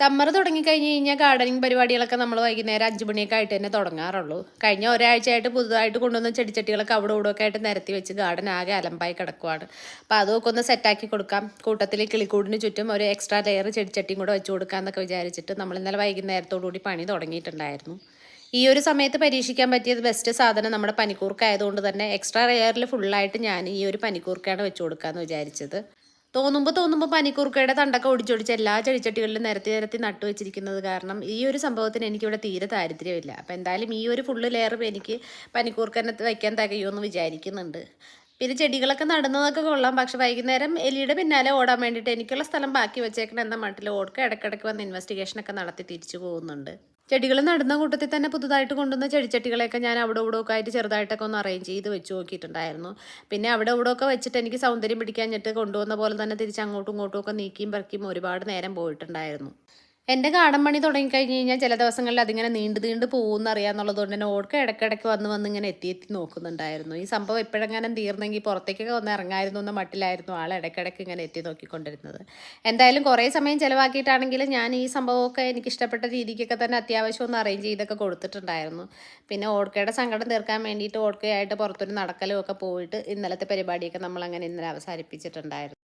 Summer തുടങ്ങിക്കഴിഞ്ഞ് കഴിഞ്ഞാൽ gardening പരിപാടികളൊക്കെ നമ്മൾ വൈകുന്നേരം അഞ്ച് മണിയൊക്കെ ആയിട്ട് തന്നെ തുടങ്ങാറുള്ളൂ. കഴിഞ്ഞ ഒരാഴ്ചയായിട്ട് പുതുതായിട്ട് കൊണ്ടുവന്ന ചെടിച്ചട്ടികളൊക്കെ അവിടെ ഇവിടെ ഒക്കെ ആയിട്ട് നിരത്തി വെച്ച് ഗാർഡൻ ആകെ അലമ്പായി കിടക്കുവാണ്. അപ്പോൾ അതൊക്കെ ഒന്ന് സെറ്റാക്കി കൊടുക്കാം. കൂട്ടത്തിൽ കിളിക്കൂടിന് ചുറ്റും ഒരു എക്സ്ട്രാ ലെയർ ചെടിച്ചട്ടിയും കൂടെ വെച്ച് കൊടുക്കാമെന്നൊക്കെ വിചാരിച്ചിട്ട് നമ്മൾ ഇന്നലെ വൈകുന്നേരത്തോടു കൂടി പണി തുടങ്ങിയിട്ടുണ്ടായിരുന്നു. ഈ ഒരു സമയത്ത് പരീക്ഷിക്കാൻ പറ്റിയത് ബെസ്റ്റ് സാധനം നമ്മുടെ പനിക്കൂർക്കായതുകൊണ്ട് തന്നെ എക്സ്ട്രാ ലെയറിൽ ഫുള്ളായിട്ട് ഞാൻ ഈ ഒരു പനിക്കൂർക്കയാണ് വെച്ച് കൊടുക്കാമെന്ന് വിചാരിച്ചത്. തോന്നുമ്പോൾ തോന്നുമ്പോൾ പനിക്കൂർക്കയുടെ തണ്ടൊക്കെ ഒടിച്ചൊടിച്ച് എല്ലാ ചെടിച്ചട്ടികളിലും നിരത്തി നിരത്തി നട്ടു വെച്ചിരിക്കുന്നത് കാരണം ഈ ഒരു സംഭവത്തിന് എനിക്കിവിടെ തീരെ താല്പര്യമില്ല. അപ്പം എന്തായാലും ഈ ഒരു ഫുള്ള് ലെയർ എനിക്ക് പനിക്കൂർക്കനെ വയ്ക്കാൻ തികയുമെന്ന് വിചാരിക്കുന്നുണ്ട്. പിന്നെ ചെടികളൊക്കെ നടുന്നതൊക്കെ കൊള്ളാം. പക്ഷെ വൈകുന്നേരം എലിയുടെ പിന്നാലെ ഓടാൻ വേണ്ടിയിട്ട് എനിക്കുള്ള സ്ഥലം ബാക്കി വെച്ചേക്കണം എന്ന മട്ടിൽ ഓടക്ക ഇടയ്ക്കിടയ്ക്ക് വന്ന് ഇൻവെസ്റ്റിഗേഷനൊക്കെ നടത്തി തിരിച്ചു പോകുന്നുണ്ട്. ചെടികൾ നടുന്ന കൂട്ടത്തിൽ തന്നെ പുതുതായിട്ട് കൊണ്ടുവന്ന ചെടിച്ചട്ടികളെയൊക്കെ ഞാൻ അവിടെ ഇവിടെ ഒക്കെ ആയിട്ട് ചെറുതായിട്ടൊക്കെ ഒന്ന് അറേഞ്ച് ചെയ്ത് വെച്ച് നോക്കിയിട്ടുണ്ടായിരുന്നു. പിന്നെ അവിടെ ഇവിടെ ഒക്കെ വെച്ചിട്ട് എനിക്ക് സൗന്ദര്യം പിടിക്കാഞ്ഞിട്ട് കൊണ്ടുവന്ന പോലെ തന്നെ തിരിച്ച് അങ്ങോട്ടും ഇങ്ങോട്ടും ഒക്കെ നീക്കിയും പറക്കിയും ഒരുപാട് നേരം പോയിട്ടുണ്ടായിരുന്നു. എന്റെ ഗാർഡൻ പണി തുടങ്ങിക്കഴിഞ്ഞ് കഴിഞ്ഞാൽ ചില ദിവസങ്ങളിൽ അതിങ്ങനെ നീണ്ടു നീണ്ടു പോകുമെന്ന് അറിയാന്നുള്ളതുകൊണ്ട് തന്നെ ഓർക്ക് ഇടയ്ക്കിടയ്ക്ക് വന്ന് വന്ന് ഇങ്ങനെ എത്തി എത്തി നോക്കുന്നുണ്ടായിരുന്നു. ഈ സംഭവം എപ്പോഴെങ്ങാനും തീർന്നെങ്കിൽ പുറത്തേക്കൊക്കെ ഒന്ന് ഇറങ്ങായിരുന്നു എന്ന മട്ടിലായിരുന്നു ആൾ ഇടയ്ക്കിടയ്ക്ക് ഇങ്ങനെ എത്തി നോക്കിക്കൊണ്ടിരുന്നത്. എന്തായാലും കുറേ സമയം ചിലവാക്കിയിട്ടാണെങ്കിലും ഞാൻ ഈ സംഭവമൊക്കെ എനിക്ക് ഇഷ്ടപ്പെട്ട രീതിക്കൊക്കെ തന്നെ അത്യാവശ്യം ഒന്ന് അറേഞ്ച് ചെയ്തൊക്കെ കൊടുത്തിട്ടുണ്ടായിരുന്നു. പിന്നെ ഓർക്കയുടെ സങ്കടം തീർക്കാൻ വേണ്ടിയിട്ട് ഓർക്കയായിട്ട് പുറത്തൊരു നടക്കലും ഒക്കെ പോയിട്ട് ഇന്നലത്തെ പരിപാടിയൊക്കെ നമ്മൾ അങ്ങനെ ഇന്നലെ അവസാനിപ്പിച്ചിട്ടുണ്ടായിരുന്നു.